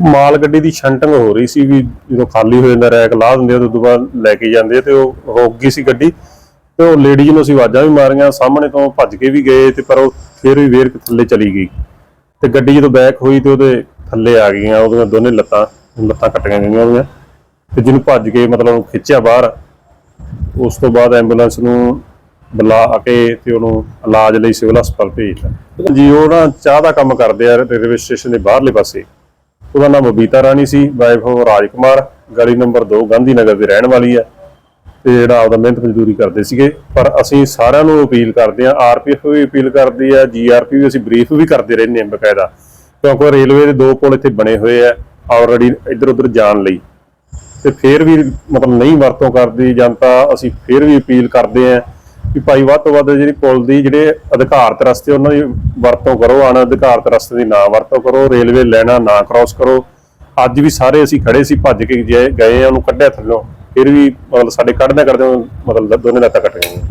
ਮਾਲ ਗੱਡੀ ਦੀ ਸ਼ੰਟਿੰਗ ਹੋ ਰਹੀ ਸੀ ਵੀ ਜਦੋਂ ਖਾਲੀ ਹੋ ਜਾਂਦਾ, ਰੈਕ ਲਾਹ ਦਿੰਦੇ ਆ ਤੇ ਉਦੋਂ ਬਾਅਦ ਲੈ ਕੇ ਜਾਂਦੇ ਆ ਤੇ ਉਹ ਰੁਕ ਗਈ ਸੀ ਗੱਡੀ। ਤੇ ਉਹ ਲੇਡੀ ਨੂੰ ਅਸੀਂ ਆਵਾਜ਼ਾਂ ਵੀ ਮਾਰੀਆਂ, ਸਾਹਮਣੇ ਤੋਂ ਭੱਜ ਕੇ ਵੀ ਗਏ ਤੇ ਪਰ ਉਹ ਫਿਰ ਵੀ ਵੇਰ ਥੱਲੇ ਚਲੀ ਗਈ। ਤੇ ਗੱਡੀ ਜਦੋਂ ਬੈਕ ਹੋਈ ਤੇ ਉਹਦੇ ਥੱਲੇ ਆ ਗਈਆਂ, ਉਹਦੀਆਂ ਦੋਨੇ ਲੱਤਾਂ ਲੱਤਾਂ ਕੱਟੀਆਂ ਗਈਆਂ ਉਹਦੀਆਂ। ਤੇ ਜਿਹਨੂੰ ਭੱਜ ਕੇ ਮਤਲਬ ਖਿੱਚਿਆ ਬਾਹਰ, ਉਸ ਤੋਂ ਬਾਅਦ ਐਂਬੂਲੈਂਸ ਨੂੰ ਬੁਲਾ ਕੇ ਤੇ ਉਹਨੂੰ ਇਲਾਜ ਲਈ ਸਿਵਲ ਹਸਪਤਾਲ ਭੇਜਤਾ। ਜੀ, ਉਹ ਨਾ ਚਾਹ ਦਾ ਕੰਮ ਕਰਦੇ ਆ, ਰੇਲਵੇ ਸਟੇਸ਼ਨ ਦੇ ਬਾਹਰਲੇ ਪਾਸੇ। ਉਹਦਾ ਨਾਮ ਬਬੀਤਾ ਰਾਣੀ ਸੀ ਵਾਈਫ ਉਹ ਰਾਜਕੁਮਾਰ, ਗਲੀ ਨੰਬਰ 2 ਗਾਂਧੀ ਨਗਰ ਦੀ ਰਹਿਣ ਵਾਲੀ ਹੈ ਤੇ ਜਿਹੜਾ ਆਪਦਾ ਮਿਹਨਤ ਮਜ਼ਦੂਰੀ ਕਰਦੇ ਸੀਗੇ। ਪਰ ਅਸੀਂ ਸਾਰਿਆਂ ਨੂੰ ਅਪੀਲ ਕਰਦੇ ਆ ਆਰਪੀਐਫ ਵੀ ਅਪੀਲ ਕਰਦੀ ਆ ਜੀਆਰਪੀ ਵੀ ਅਸੀਂ ਬਰੀਫ ਵੀ ਕਰਦੇ ਰਹਿੰਦੇ ਆ ਬਕਾਇਦਾ, ਕਿਉਂਕਿ ਰੇਲਵੇ ਦੇ ਦੋ ਪੁਲ ਇੱਥੇ ਬਣੇ ਹੋਏ ਆ ਆਲਰੇਡੀ ਇੱਧਰ ਉੱਧਰ ਜਾਣ ਲਈ। ਤੇ ਫਿਰ ਵੀ ਮਤਲਬ ਨਹੀਂ ਵਰਤੋਂ ਕਰਦੀ ਜਨਤਾ ਅਸੀਂ ਫਿਰ ਵੀ ਅਪੀਲ ਕਰਦੇ ਆ ਵੀ ਭਾਈ ਵੱਧ ਤੋਂ ਵੱਧ ਜਿਹੜੀ ਪੁਲ ਦੀ ਜਿਹੜੇ ਅਧਿਕਾਰਤ ਰਸਤੇ, ਉਹਨਾਂ ਦੀ ਵਰਤੋਂ ਕਰੋ ਅਣ ਅਧਿਕਾਰਤ ਰਸਤੇ ਦੀ ਨਾ ਵਰਤੋਂ ਕਰੋ, ਰੇਲਵੇ ਲੈਣਾ ਨਾ ਕ੍ਰਾਸ ਕਰੋ। ਅੱਜ ਵੀ ਸਾਰੇ ਅਸੀਂ ਖੜੇ ਸੀ, ਭੱਜ ਕੇ ਜੇ ਗਏ ਆ, ਉਹਨੂੰ ਕੱਢਿਆ ਥੱਲੋਂ। ਫਿਰ ਵੀ ਮਤਲਬ ਸਾਡੇ ਕੱਢਦੇ ਕਰਦੇ ਮਤਲਬ ਦੋਨੇ ਲੱਤਾਂ ਕੱਟ ਗਈਆਂ।